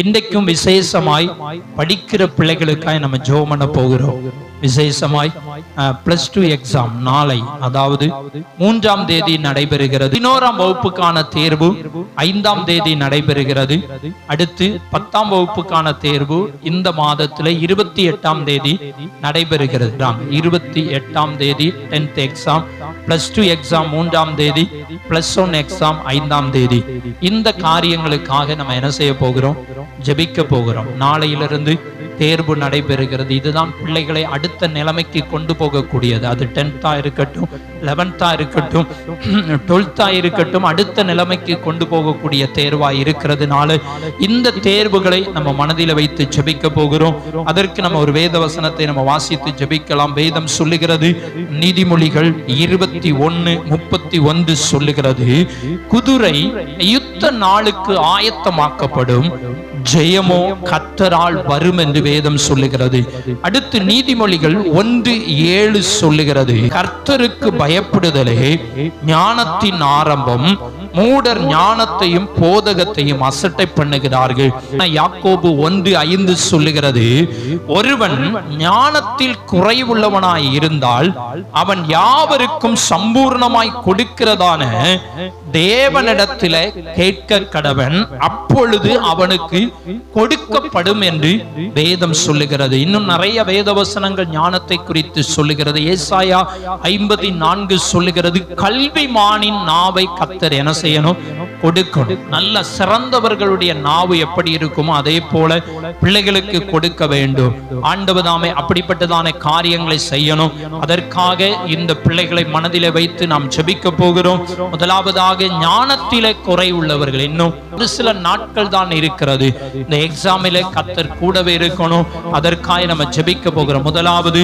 இன்றைக்கும் விசேஷமாய் படிக்கிற பிள்ளைகளுக்காய் நம்ம ஜெபம் பண்ண போகிறோம். விசேஷமாய் பிளஸ் டூ எக்ஸாம் நாளை அதாவது மூன்றாம் தேதி நடைபெறுகிறது. பதினோராம் வகுப்புக்கான தேர்வு ஐந்தாம் தேதி நடைபெறுகிறது. அடுத்து பத்தாம் வகுப்புக்கான தேர்வு இந்த மாதத்துல இருபத்தி எட்டாம் தேதி நடைபெறுகிறது. இருபத்தி எட்டாம் தேதி tenth exam plus two exam மூன்றாம் தேதி பிளஸ் ஒன் எக்ஸாம் ஐந்தாம் தேதி. இந்த காரியங்களுக்காக நம்ம என்ன செய்ய போகிறோம்? ஜெபிக்க போகிறோம். நாளையிலிருந்து தேர்வு நடைபெறுகிறது. இதுதான் பிள்ளைகளை அடுத்த நிலைமைக்கு கொண்டு போகக்கூடியது. அது டென்த்தா இருக்கட்டும் லெவன்த்தா இருக்கட்டும் டுவெல்த்தா இருக்கட்டும் அடுத்த நிலைமைக்கு கொண்டு போகக்கூடிய தேர்வா இருக்கிறதுனால இந்த தேர்வுகளை நம்ம மனதில் வைத்து ஜெபிக்க போகிறோம். அதற்கு நம்ம ஒரு வேத வசனத்தை நம்ம வாசித்து ஜெபிக்கலாம். வேதம் சொல்லுகிறது நீதிமொழிகள் இருபத்தி ஒன்னு முப்பத்தி ஒன்று சொல்லுகிறது குதிரை யுத்த நாளுக்கு ஆயத்தமாக்கப்படும் ஜெயமோ கத்தரால் வரும் என்று வேதம் சொல்லுகிறது. அடுத்து நீதிமொழிகள் ஒன்று ஏழு சொல்லுகிறது. கர்த்தருக்கு பயப்படுதலே ஞானத்தின் ஆரம்பம் மூடர் ஞானத்தையும் போதகத்தையும் அசட்டை பண்ணுகிறார்கள். யாக்கோபு ஒன்று ஐந்து சொல்லுகிறது ஒருவன் ஞானத்தில் குறைவுள்ளவனாய் இருந்தால் அவன் யாவருக்கும் சம்பூர்ணமாய் கொடுக்கிறதான தேவனிடத்தில கேட்க கடவன் அப்பொழுது அவனுக்கு கொடுக்கப்படும் என்று வேதம் சொல்லுகிறது. இன்னும் நிறைய வேத வசனங்கள் ஞானத்தை குறித்து சொல்லுகிறது. ஏசாயா ஐம்பத்தி நான்கு சொல்லுகிறது கல்விமானின் நாவை கத்தர் என செய்யணும் கொடுக்கணும். நல்ல சிறந்தவர்களுடைய நாவு எப்படி இருக்குமோ அதே போல பிள்ளைகளுக்கு கொடுக்க வேண்டும். ஆண்டவதாமே அப்படிப்பட்டதான காரியங்களை செய்யணும். அதற்காக இந்த பிள்ளைகளை மனதில வைத்து நாம் செபிக்க போகிறோம். முதலாவதாக ஞானத்திலே குறை உள்ளவர்கள். இன்னும் ஒரு சில நாட்கள் தான் இருக்கிறது. இந்த எக்ஸாமில கத்தர் கூடவே இருக்கணும். அதற்காக நம்ம ஜெபிக்க போகிறோம். முதலாவது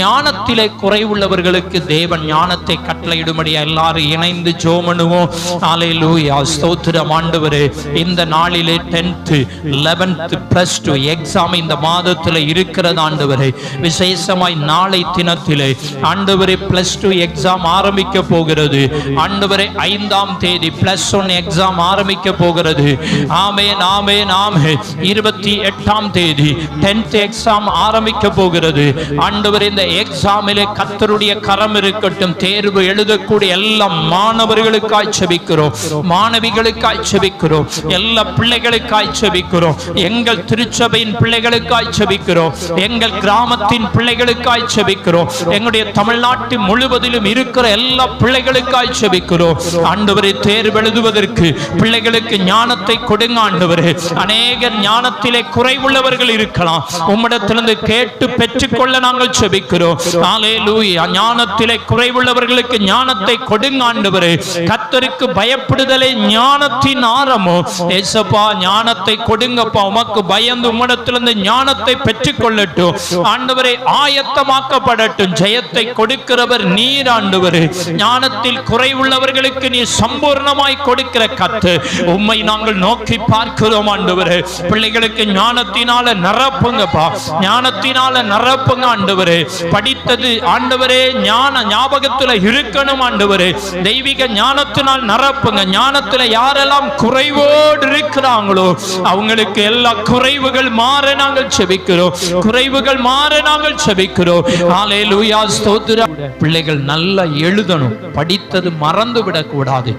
ஞானத்திலே குறை உள்ளவர்களுக்கு தேவன் ஞானத்தை கட்டளையிடும்படியா எல்லாரும் இணைந்து ஜோமனுவோம் ஹalleluya ஸ்தோத்திரம் ஆண்டவரே. இந்த நாளிலே 10th 11th plus two exam இந்த மாதத்துல இருக்கிறது ஆண்டவரே. விசேஷமாய் நாளை தினத்திலே ஆண்டவரே பிளஸ் டூ எக்ஸாம் ஆரம்பிக்க போகிறது. ஆண்டவரே ஐந்தாம் தேதி பிளஸ் ஒன் எக்ஸாம் ஆரம்பிக்க போகிறது. ஆமே நாமே நாமே இருபத்தி எட்டாம் தேதி டென்த் எக்ஸாம் ஆரம்பிக்க போகிறது. ஆண்டவர் இந்த எக்ஸாமிலே கத்தருடைய கரம் இருக்கட்டும். தேர்வு எழுதக்கூடிய எல்லா மாணவர்களுக்காய் செபிக்கிறோம். மாணவிகளுக்காய் செபிக்கிறோம். எல்லா பிள்ளைகளுக்காய் செபிக்கிறோம். எங்கள் திருச்சபையின் பிள்ளைகளுக்காய் செபிக்கிறோம். எங்கள் கிராமத்தின் பிள்ளைகளுக்காய் செபிக்கிறோம். எங்களுடைய தமிழ்நாட்டு முழுவதிலும் இருக்கிற எல்லா பிள்ளைகளுக்காய் செபிக்கிறோம். ஆண்டவரை தேர்வு எழுதுவதற்கு பிள்ளைகளுக்கு ஞானத்தை கொடுங்க ஆண்டவரே. அநேக ஞானத்திலே குறைவுள்ளவர்கள் இருக்கலாம். உம்மிடத்திலிருந்து கேட்டு பெற்றுக்கொள்ள நாங்கள் செபிக்கிறோம். ஹalleluya. ஞானத்திலே குறைவுள்ளவர்களுக்கு ஞானத்தை கொடுங்க ஆண்டவரே. கத்தருக்கு கர்த்தருக்கு பயப்படுதலே ஞானத்தின் ஆரம்பம் ஏசப்பா ஞானத்தை கொடுங்கப்பா. உமக்கு பயந்து உம்மிடத்திலிருந்து ஞானத்தை பெற்றுக்கொள்ளட்டும். ஆண்டவரை ஆயத்தமாக்கப்படட்டும். ஜெயத்தை கொடுக்கிறவர் நீர் ஆண்டவர். ஞானத்தில் குறைவுள்ளவர்களுக்கு நீ சம்பூர்ணமாய் கொடுக்கிற கத்து. உம்மை நாங்கள் நோக்கி பார்க்கிறோம் ஆண்டவர். பிள்ளைகளுக்கு ஞானத்தினால நிரப்புங்கப்பா. ஞானத்தினால நிரப்புங்க ஆண்டவரே. படித்தது ஆண்டவரே ஞான ஞாபகத்துல இருக்கணும் ஆண்டவரே. தெய்வீக ஞானத்தினால் நிரப்புங்க ஞானத்துல யாரெல்லாம் குறைவோடு இருக்கிறாங்களோ அவங்களுக்கு எல்லா குறைவுகள் மாற நாங்கள் செபிக்கிறோம். குறைவுகள் மாற நாங்கள் செபிக்கிறோம். ஹalleluya ஸ்தோத்திரம். பிள்ளைகள் நல்லா எழுதணும். படித்தது மறந்து விடக்கூடாது.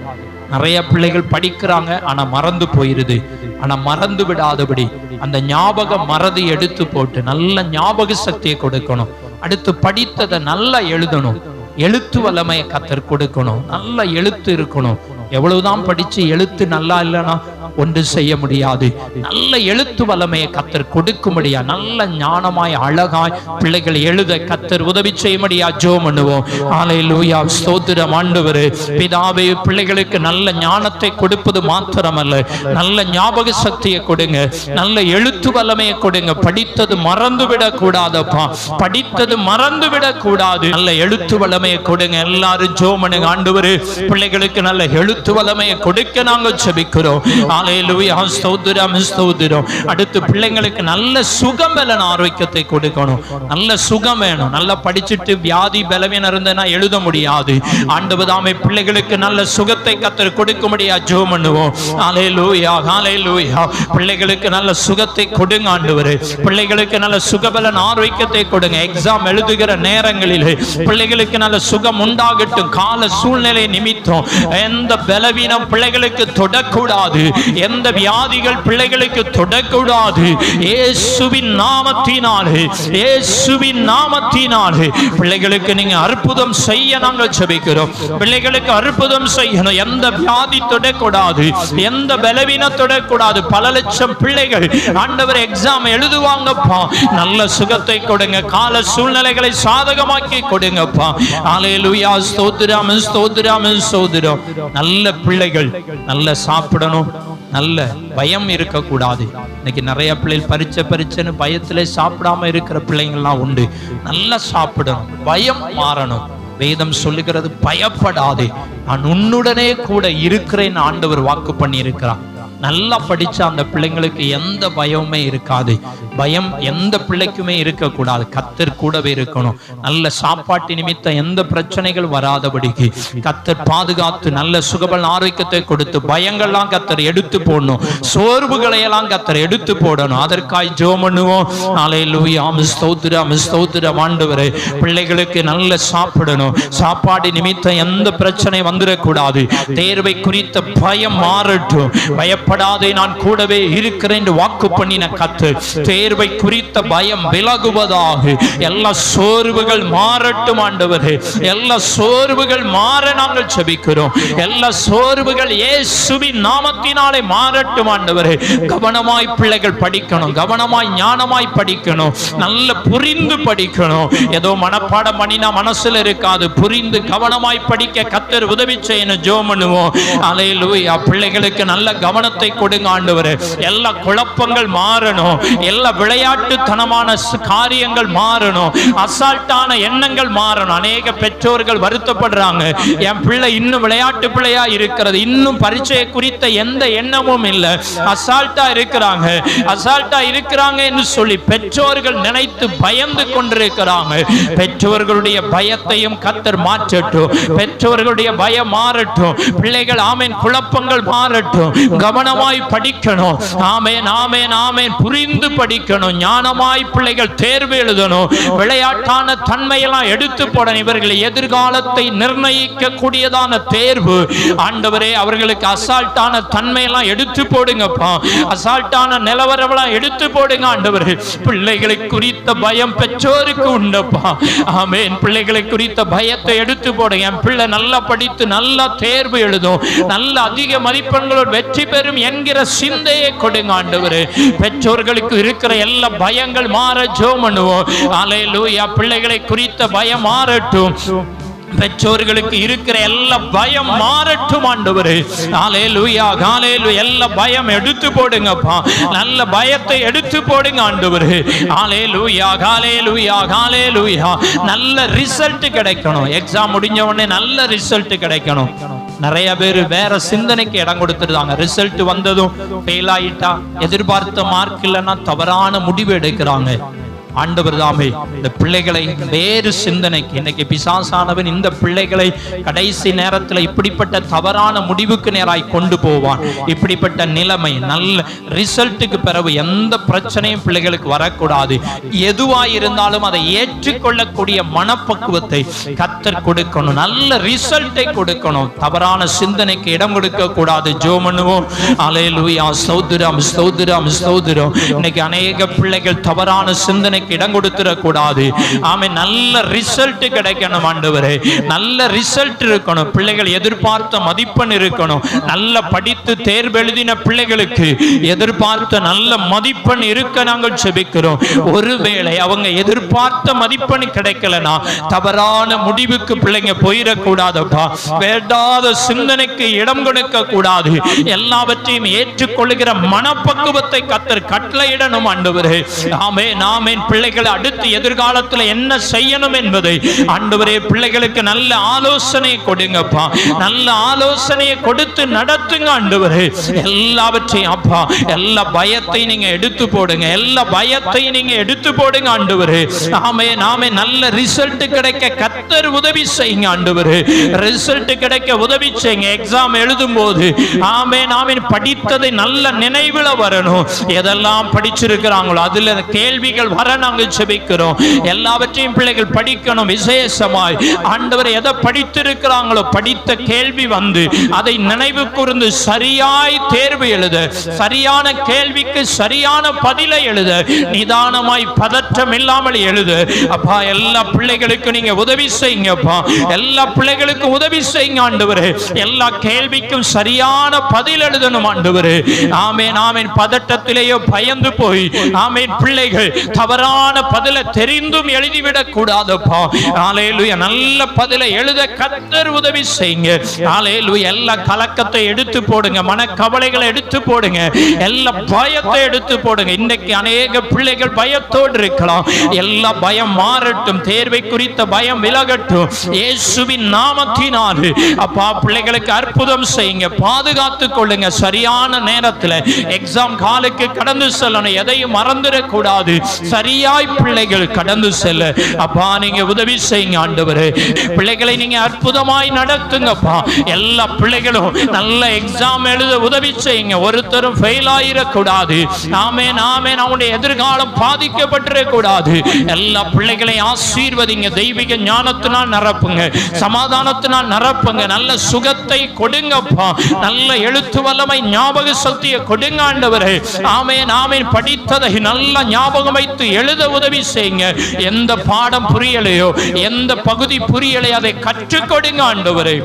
நிறைய பிள்ளைகள் படிக்கிறாங்க ஆனா மறந்து போயிருது. ஆனா மறந்து விடாதபடி அந்த ஞாபக மறதி எடுத்து போட்டு நல்ல ஞாபக சக்தியை கொடுக்கணும். அடுத்து படித்ததை நல்லா எழுதணும். எழுத்து வல்லமையை கத்தர் கொடுக்கணும். நல்ல எழுத்து இருக்கணும். எவ்வளவுதான் படிச்சு எழுத்து நல்லா இல்லைன்னா ஒன்று செய்ய முடியாது. நல்ல எழுத்து வல்லமையை கத்தர் கொடுக்கும்படியா நல்ல ஞானமாய் அழகாய் பிள்ளைகள் எழுத கத்தர் உதவி செய்யும்படியா ஜோ பண்ணுவோம். ஆலை லூயா ஸ்தோத்திரம் ஆண்டவரு. பிதாவே பிள்ளைகளுக்கு நல்ல ஞானத்தை கொடுப்பது மாத்திரமல்ல. நல்ல ஞாபக சக்தியை கொடுங்க. நல்ல எழுத்து வல்லமையை கொடுங்க. படித்தது மறந்து விடக் கூடாதப்பா. படித்தது மறந்து விடக் கூடாது. நல்ல எழுத்து வல்லமையை கொடுங்க. எல்லாரும் ஜோ பண்ணுங்க. ஆண்டவரு பிள்ளைகளுக்கு நல்ல எழுத்து எழுத்து வல்லமையை கொடுக்க நாங்கள் செபிக்கிறோம் ஹalleluya ஸ்தோத்திரம் ஸ்தோத்திரம் அடுத்து பிள்ளைங்களுக்கு நல்ல சுகம் பலன் ஆரோக்கியத்தை கொடுக்கணும் நல்ல சுகம் வேணும் நல்லா படிச்சுட்டு வியாதி பலவீனம் இருந்தனா எழுத முடியாது ஆண்டு பிள்ளைகளுக்கு நல்ல சுகத்தை கத்தர் கொடுக்க முடியாது ஜெபம் பண்ணுவோம் ஹalleluya ஹalleluya பிள்ளைகளுக்கு நல்ல சுகத்தை கொடுங்க ஆண்டவரே பிள்ளைகளுக்கு நல்ல சுகபலன் ஆரோக்கியத்தை கொடுங்க எக்ஸாம் எழுதுகிற நேரங்களிலே பிள்ளைகளுக்கு நல்ல சுகம் உண்டாகட்டும் கால சூழ்நிலை நிமித்தம் எந்த பலவீனம் பிள்ளைகளுக்கு தொடக்கூடாது. எந்த வியாதிகள் பிள்ளைகளுக்கு தொடக்கூடாது. இயேசுவின் நாமத்தினாலே இயேசுவின் நாமத்தினாலே. பிள்ளைகளுக்கு நீங்க அற்புதம் செய்ய நாங்கள் செபிக்கிறோம் பிள்ளைகளுக்கு அற்புதம் செய்யணும். எந்த வியாதி தொடக்கூடாது. எந்த பலவீனம் தொடக்கூடாது. பல லட்சம் பிள்ளைகள் ஆண்டவர் எக்ஸாம் எழுதுவாங்கப்பா. நல்ல சுகத்தை கொடுங்க. கால சூழ்நிலைகளை சாதகமாக்கி கொடுங்கப்பா. ஆலையிலுயா ஸ்தோத்திரம் ஸ்தோத்திரம் ஸ்தோத்திரம். நல்ல பிள்ளைகள் நல்ல சாப்பிடணும் நல்ல பயம் இருக்கக்கூடாது. இன்னைக்கு நிறைய பிள்ளைகள் பரிச்சை பரிச்சைன்னு பயத்துல சாப்பிடாம இருக்கிற பிள்ளைங்கள்லாம் உண்டு. நல்லா சாப்பிடணும் பயம் மாறணும். வேதம் சொல்லுகிறது பயப்படாதே. நான் உன்னுடனே கூட இருக்கிறேன் ஆண்டவர் வாக்கு பண்ணி இருக்கிறான் நல்லா படிச்ச அந்த பிள்ளைங்களுக்கு எந்த பயமுமே இருக்காது. பயம் எந்த பிள்ளைக்குமே இருக்கக்கூடாது. கத்தர் கூடவே இருக்கணும். நல்ல சாப்பாட்டு நிமித்தம் எந்த பிரச்சனைகள் வராதபடிக்கு கத்தர் பாதுகாத்து நல்ல சுகபல் ஆரோக்கியத்தை கொடுத்து பயங்கள்லாம் கத்தர் எடுத்து போடணும். சோர்வுகளை எல்லாம் கத்தர் எடுத்து போடணும். அதற்காய் ஜோம் பண்ணுவோம். நாளை லூயாம் ஸ்தோத்திரம் ஆண்டவரே பிள்ளைகளுக்கு நல்ல சாப்பிடணும். சாப்பாடு நிமித்தம் எந்த பிரச்சனை வந்துடக்கூடாது தேர்வை குறித்த பயம் மாறட்டும். பயப்படாதே நான் கூடவே இருக்கிறேன் என்று வாக்கு பண்ணின கத்து. தேர்வை குறித்த பயம் விலகுவதாக. எல்லா சோர்வுகள் மாறட்டும் ஆண்டவரே. எல்லா சோர்வுகள் மாற நாங்கள் செபிக்கிறோம். எல்லா சோர்வுகள் இயேசுவின் நாமத்தினாலே மாறட்டும் ஆண்டவரே. கவனமாய் பிள்ளைகள் படிக்கணும். கவனமாய் ஞானமாய் படிக்கணும். நல்ல புரிந்து படிக்கணும். ஏதோ மனப்பாடம் பண்ணினா மனசுல இருக்காது. புரிந்து கவனமாய் படிக்க கத்தர் உதவி செய்யணும். ஜோ பண்ணுவோம். அலையிலு பிள்ளைகளுக்கு நல்ல கவனத்தை கொடுங்க ஆண்டவர். எல்லா குழப்பங்கள் மாறணும். எல்லா விளையாட்டுத்தனமான காரியங்கள் மாறணும். அசால்ட்டான எண்ணங்கள் மாறணும். அநேக பெற்றோர்கள் வருத்தப்படுறாங்க. என் பிள்ளை இன்னும் விளையாட்டு பிள்ளையா இருக்கிறது. இன்னும் பரீட்சையை குறித்த எந்த எண்ணமும் இல்லை. அசால்ட்டா இருக்கிறாங்க. அசால்ட்டா இருக்கிறாங்க என்று சொல்லி பெற்றோர்கள் நினைத்து பயந்து கொண்டிருக்கிறாங்க. பெற்றோர்களுடைய பயத்தையும் கத்தர் மாற்றட்டும். பெற்றோர்களுடைய பயம் மாறட்டும். பிள்ளைகள் ஆமீன் குழப்பங்கள் மாறட்டும். கவனமாய் படிக்கணும். ஆமேன் ஆமேன் ஆமேன். புரிந்து படிக்கணும். ஞானமாய் பிள்ளைகள் தேர்வு எழுதணும். விளையாட்டான தன்மையெல்லாம் எடுத்து போடணும். இவர்கள் எதிர்காலத்தை நிர்ணயிக்க கூடியதான தேர்வு. ஆண்டவரே அவர்களுக்கு அசால்ட்டான தன்மையெல்லாம் எடுத்து போடுங்கப்பா. அசால்ட்டான நிலவரவெல்லாம் எடுத்து போடுங்க ஆண்டவரே. பிள்ளைகளை குறித்த பயம் பெற்றோருக்கு உண்டப்பா. ஆமென். பிள்ளைகளை குறித்த பயத்தை எடுத்து போடுங்க. என் பிள்ளை நல்லா படித்து நல்லா தேர்வு எழுதும். நல்ல அதிக மதிப்பெண்களோடு வெற்றி பெறும் என்கிற சிந்தையை கொடுங்க ஆண்டவரே. பெற்றோர்களுக்கு இருக்கிற எல்லா பயங்கள் மாற ஜோ பண்ணுவோம். அலையிலூயா பிள்ளைகளை குறித்த பயம் மாறட்டும். பெற்றோர்களுக்கு இருக்கிற எல்லா பயம் மாறட்டும் ஆண்டவரே. ஹalleluya ஹalleluya எல்லா பயம் எடுத்து போடுங்கப்பா. நல்ல பயத்தை எடுத்து போடுங்க ஆண்டுவரு. ஆலே லூயா காலே லூயா காலே லூயா நல்ல ரிசல்ட் கிடைக்கணும். எக்ஸாம் முடிஞ்ச உடனே நல்ல ரிசல்ட் கிடைக்கணும். நிறைய பேர் வேற சிந்தனைக்கு இடம் கொடுத்துருந்தாங்க. ரிசல்ட் வந்ததும் ஃபெயில் ஆயிட்டா எதிர்பார்த்த மார்க் இல்லைன்னா தவறான முடிவு எடுக்கிறாங்க. ஆண்டவர் தாமே இந்த பிள்ளைகளை வேறு சிந்தனைக்கு இன்னைக்கு பிசாசானவன் இந்த பிள்ளைகளை கடைசி நேரத்தில் இப்படிப்பட்ட தவறான முடிவுக்கு நேராய் கொண்டு போவான். இப்படிப்பட்ட நிலைமை நல்ல ரிசல்ட்டுக்கு பிறகு எந்த பிரச்சனையும் பிள்ளைகளுக்கு வரக்கூடாது. எதுவாக இருந்தாலும் அதை ஏற்றுக்கொள்ளக்கூடிய மனப்பக்குவத்தை கத்தர் கொடுக்கணும். நல்ல ரிசல்ட்டை கொடுக்கணும். தவறான சிந்தனைக்கு இடம் கொடுக்க கூடாது. ஜோ பண்ணுவோம் சௌதுரம் சௌதுரம் ஸ்தோத்திரம் இன்னைக்கு அநேக பிள்ளைகள் தவறான சிந்தனைக்கு இடம் கொடுத்துடக்கூடாது. ஆமே நல்ல ரிசல்ட் கிடைக்கணும் ஆண்டவரே. நல்ல ரிசல்ட் இருக்கணும். பிள்ளைகள் எதிர்பார்த்த மதிப்பெண் இருக்கணும். நல்ல படித்து தேர்வெழுதின பிள்ளைகளுக்கு எதிர்பார்த்த நல்ல மதிப்பெண் இருக்க நாங்கள் செபிக்கிறோம் ஒருவேளை அவங்க எதிர்பார்த்த மதிப்பெண் கிடைக்கலனா தவறான முடிவுக்கு பிள்ளைங்க போயிடக்கூடாதப்பா. வேண்டாத சிந்தனைக்கு இடம் கொடுக்க கூடாது எல்லாவற்றையும் ஏற்றுக்கொள்கிற மனப்பக்குவத்தை கத்தர் கட்டளையிடணும் ஆண்டவரே. ஆமே நாமேன் பிள்ளைகளை அடுத்து எதிர்காலத்தில் என்ன செய்யணும் என்பதை ஆண்டவரே பிள்ளைகளுக்கு நல்ல ஆலோசனை கொடுங்கப்பா. நல்ல ஆலோசனையை கொடுத்து நடத்துங்க ஆண்டவரே. எல்லாவற்றையும் அப்பா எல்லா பயத்தையும் நீங்க எடுத்து போடுங்க. எல்லா பயத்தையும் நீங்க எடுத்து போடுங்க ஆண்டவரே. நாமே நாமே நல்ல ரிசல்ட் கிடைக்க கத்தர் உதவி செய்யுங்க ஆண்டவரே. ரிசல்ட் கிடைக்க உதவி செய்யுங்க. எக்ஸாம் எழுதும் போது ஆமே நாமே படித்ததை நல்ல நினைவுல வரணும். எதெல்லாம் படிச்சிருக்கிறாங்களோ அதுல கேள்விகள் வரணும். நாங்கள் செபிக்கிறோம் எல்லாவற்றையும் பிள்ளைகள் படிக்கணும். விசேஷமாய். ஆண்டவர் எதை படித்திருக்கிறாங்களோ படித்த கேள்வி வந்து அதை நினைவு கூர்ந்து சரியாய் தேர்வு எழுத சரியான கேள்விக்கு சரியான பதிலை எழுத நிதானமாய் பதற்றம் இல்லாமல் எழுத. அப்பா எல்லா பிள்ளைகளுக்கும் நீங்க உதவி செய்யுங்கப்பா எல்லா பிள்ளைகளுக்கும் உதவி செய்யுங்க ஆண்டவரே. எல்லா கேள்விக்கும் சரியான பதில் எழுதணும் ஆண்டவரே. ஆமேன் ஆமேன். பதட்டத்திலேயோ பயந்து போய் ஆமேன் பிள்ளைகள் தவறான பதிலை தெரிந்தும் எழுதிவிடக் கூடாதுப்பா ஆலேலுயா நல்ல பதிலை எழுத கத்தர் உதவி செய்யுங்க. ஆலேலுயா எல்லா கலக்கத்தை எடுத்து போடுங்க. மனக்கவலைகளை எடுத்து போடுங்க. எல்லா பயத்தை எடுத்து போடுங்க. இன்னைக்கு அநேக பிள்ளைகள் பயத்தோடு இருக்கலாம். எல்லா பயம் மாறட்டும். தேர்வை குறித்த பயம் விலகட்டும். இயேசுவின் நாமத்தினால். அப்பா பிள்ளைகளுக்கு அற்புதம் செய்யுங்க. பாதுகாத்து கொள்ளுங்க. சரியான நேரத்தில். எக்ஸாம் காலுக்கு கடந்து செல்லணும். எதையும் மறந்துடக்கூடாது. வழியாய் பிள்ளைகள் கடந்து செல்ல. அப்பா நீங்க உதவி செய்யுங்க ஆண்டவர். பிள்ளைகளை நீங்க அற்புதமாய் நடத்துங்கப்பா. எல்லா பிள்ளைகளும் நல்ல எக்ஸாம் எழுத உதவி செய்யுங்க. ஒருத்தரும் ஃபெயில் ஆயிடக்கூடாது நாமே நாமே நம்முடைய எதிர்காலம் பாதிக்கப்பட்டிடக்கூடாது எல்லா பிள்ளைகளையும் ஆசீர்வதிங்க. தெய்வீக ஞானத்தினால் நிரப்புங்க. சமாதானத்தினால் நிரப்புங்க. நல்ல சுகத்தை கொடுங்கப்பா. நல்ல எழுத்து வல்லமை ஞாபக சக்தியை கொடுங்க ஆண்டவரே. ஆமே நாமே படித்ததை நல்ல ஞாபகம் வைத்து எழு எழுத உதவி செய்யுங்க. எந்த பாடம் புரியலையோ எந்த பகுதி புரியலையோ அதை கற்றுக்கொடுங்க ஆண்டவரே.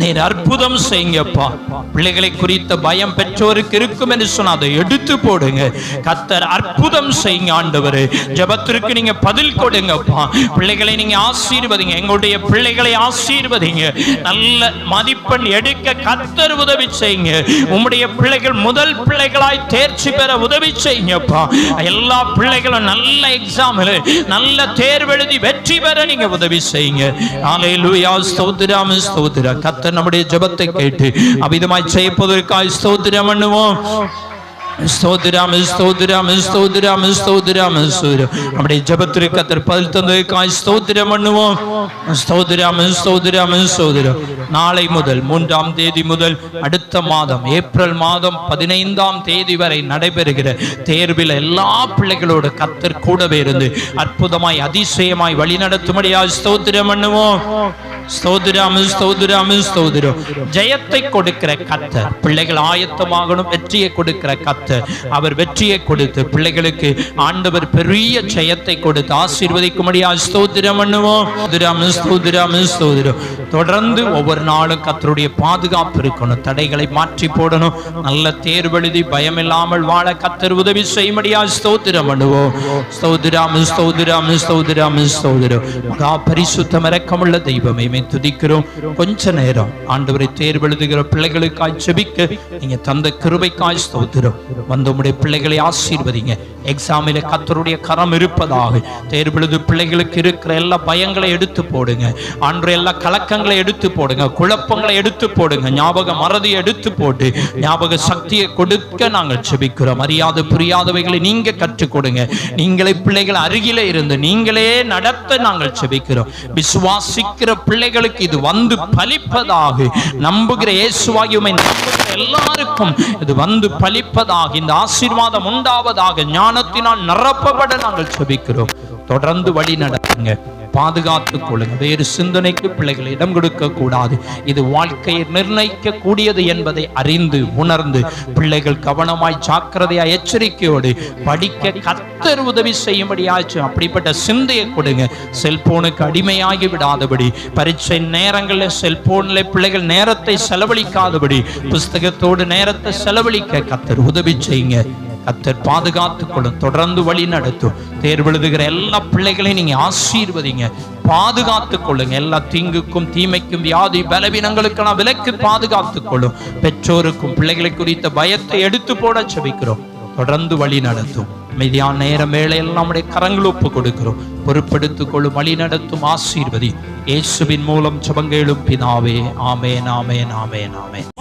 நீர் அற்புதம் செய்யுங்கப்பா. பிள்ளைகளை குறித்த பயம் பெற்றோருக்கு இருக்கும் என்று சொன்னால் அதை எடுத்து போடுங்க. கத்தர் அற்புதம் செய்யுங்க ஆண்டவர். ஜெபத்திற்கு நீங்க பதில் கொடுங்கப்பா. பிள்ளைகளை நீங்க ஆசீர்வதிங்க. எங்களுடைய பிள்ளைகளை ஆசீர்வதிங்க. நல்ல மதிப்பெண் எடுக்க கத்தர் உதவி செய்யுங்க. உம்முடைய பிள்ளைகள் முதல் பிள்ளைகளாய் தேர்ச்சி பெற உதவி செய்யுங்கப்பா. எல்லா பிள்ளைகளும் நல்ல எக்ஸாமில் நல்ல தேர்வெழுதி வெற்றி பெற நீங்க உதவி செய்யுங்க. ஆலையிலுயா ஸ்தோத்திராம கத்த கத்தர் நம்முடைய ஜபத்தை கேட்டு அமிதமாய் செய்யப்போவதற்காய் ஸ்தோத்திரம் பண்ணுவோம். நாளை முதல் மூன்றாம் தேதி முதல் அடுத்த மாதம் ஏப்ரல் மாதம் பதினைந்தாம் தேதி வரை நடைபெறுகிற தேர்வில் எல்லா பிள்ளைகளோட கத்தர் கூடவே இருந்து அற்புதமாய் அதிசயமாய் வழிநடத்தும்படியாய் ஸ்தோத்திரம் பண்ணுவோம். ஸ்தோத்திரம் ஸ்தோத்திரம் ஸ்தோத்திரம் ஜெயத்தை கொடுக்கிற கத்தர் பிள்ளைகள் ஆயத்தமாகணும் வெற்றியை கொடுக்கிற கத்தர் அவர் வெற்றியை கொடுத்து பிள்ளைகளுக்கு ஆண்டவர் பெரிய ஜெயத்தை கொடுத்து ஆசீர்வதிக்கும்படியா ஸ்தோதிரம் பண்ணுவோம் ஸ்தோத்திரம் ஸ்தோத்திரம் ஸ்தோத்திரம் தொடர்ந்து ஒவ்வொரு நாளும் கத்தருடைய பாதுகாப்பு இருக்கணும் தடைகளை மாற்றி போடணும் நல்ல தேர்வெழுதி பயமில்லாமல் வாழ கத்தர் உதவி செய்யும்படியா ஸ்தோத்திரம் பண்ணுவோம் ஸ்தோத்திரம் ஸ்தோத்திரம் ஸ்தோத்திரம் ஸ்தோத்திரம் மகா பரிசுத்தம் இரக்கமுள்ள தெய்வமே மே துதிக்கிறோம். கொஞ்ச நேரம் ஆண்டவரை தேர்வெழுதுகிற பிள்ளைகளுக்காய் செபிக்க நீங்க தந்த கிருபைக்காய் ஸ்தோத்திரம். வந்து உம்முடைய பிள்ளைகளை ஆசீர்வதிங்க. எக்ஸாமில கத்தருடைய கரம் இருப்பதாக. தேர்வெழுது பிள்ளைகளுக்கு இருக்கிற எல்லா பயங்களை எடுத்து போடுங்க. அன்று எல்லா கலக்கங்களை எடுத்து போடுங்க. குழப்பங்களை எடுத்து போடுங்க. ஞாபக மறதியை எடுத்து போட்டு ஞாபக சக்தியை கொடுக்க நாங்கள் செபிக்கிறோம். அறியாத புரியாதவைகளை நீங்க கற்றுக் கொடுங்க. நீங்களே பிள்ளைகள் அருகிலே இருந்து நீங்களே நடத்த நாங்கள் செபிக்கிறோம். விசுவாசிக்கிற பிள்ளை பிள்ளைகளுக்கு இது வந்து பலிப்பதாக நம்புகிற இயேசுவாயுமை நம்புகிற எல்லாருக்கும் இது வந்து பலிப்பதாக இந்த ஆசீர்வாதம் உண்டாவதாக ஞானத்தினால் நிரப்பப்பட நாங்கள் செபிக்கிறோம் தொடர்ந்து வழி நடத்துங்க. பாதுகாத்துக் கொள்ளுங்க வேறு சிந்தனைக்கு பிள்ளைகள் இடம் கொடுக்க கூடாது. இது வாழ்க்கையை நிர்ணயிக்க கூடியது என்பதை அறிந்து உணர்ந்து பிள்ளைகள் கவனமாய் ஜாக்கிரதையாய் எச்சரிக்கையோடு படிக்க கத்தர் உதவி செய்யும்படியாச்சு அப்படிப்பட்ட சிந்தையை கொடுங்க. செல்போனுக்கு அடிமையாகி விடாதபடி பரீட்சை நேரங்களில் செல்போனில் பிள்ளைகள் நேரத்தை செலவழிக்காதபடி புஸ்தகத்தோடு நேரத்தை செலவழிக்க கத்தர் உதவி செய்யுங்க. கத்தர் பாதுகாத்துக் கொள்ளும் தொடர்ந்து வழி நடத்தும். தேர்வெழுதுகிற எல்லா பிள்ளைகளையும் நீங்க ஆசீர்வதிங்க. பாதுகாத்துக் கொள்ளுங்க எல்லா தீங்குக்கும் தீமைக்கும் வியாதி பலவீனங்களுக்கெல்லாம் விலக்கு பாதுகாத்துக் கொள்ளும் பெற்றோருக்கும் பிள்ளைகளை குறித்த பயத்தை எடுத்து போட செபிக்கிறோம் தொடர்ந்து வழி நடத்தும். அமைதியான நேரம் வேளையில் நம்முடைய கரங்கள் ஒப்பு கொடுக்கிறோம். பொறுப்படுத்திக் கொள்ளும் வழி நடத்தும் ஆசீர்வதி. இயேசுவின் மூலம் ஜெபங்களும் பிதாவே. ஆமேன் ஆமேன் ஆமேன் ஆமேன்.